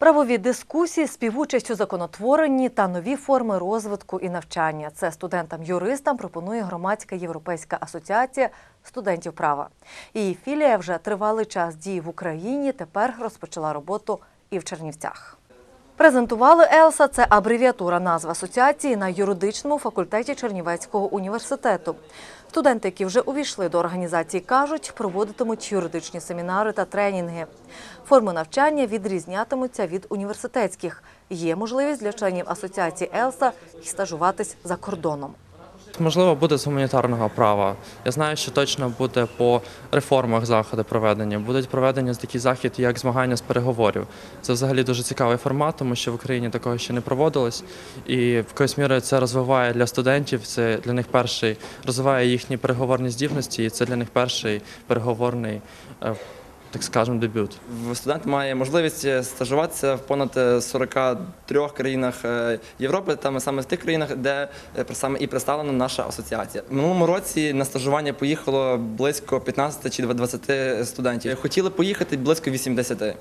Правові дискусії, співучасть у законотворенні та нові форми розвитку і навчання. Це студентам-юристам пропонує громадська європейська асоціація студентів права. Її філія вже тривалий час дії в Україні. Тепер розпочала роботу і в Чернівцях. Презентували Елса це абревіатура назв асоціації на юридичному факультеті Чернівецького університету. Студенти, які вже увійшли до організації, кажуть, проводитимуть юридичні семінари та тренінги. Форми навчання відрізнятимуться від університетських. Є можливість для членів асоціації Елса й стажуватись за кордоном. Можливо, буде з гуманітарного права. Я знаю, що точно буде по реформах заходи проведені. Будуть проведені такі заходи, як змагання з переговорів. Це взагалі дуже цікавий формат, тому що в Україні такого ще не проводилось. І в якоїсь мірі це розвиває для студентів. Це для них перший розвиває їхні переговорні здібності, і це для них перший переговорний, е, так скажемо, дебют. Студент має можливість е, стажуватися в понад е, 43 країнах е, Європи, там саме в тих країнах, де е, саме і представлена наша асоціація. В минулому році на стажування поїхало близько 15 чи 20 студентів. Хотіли поїхати близько 80.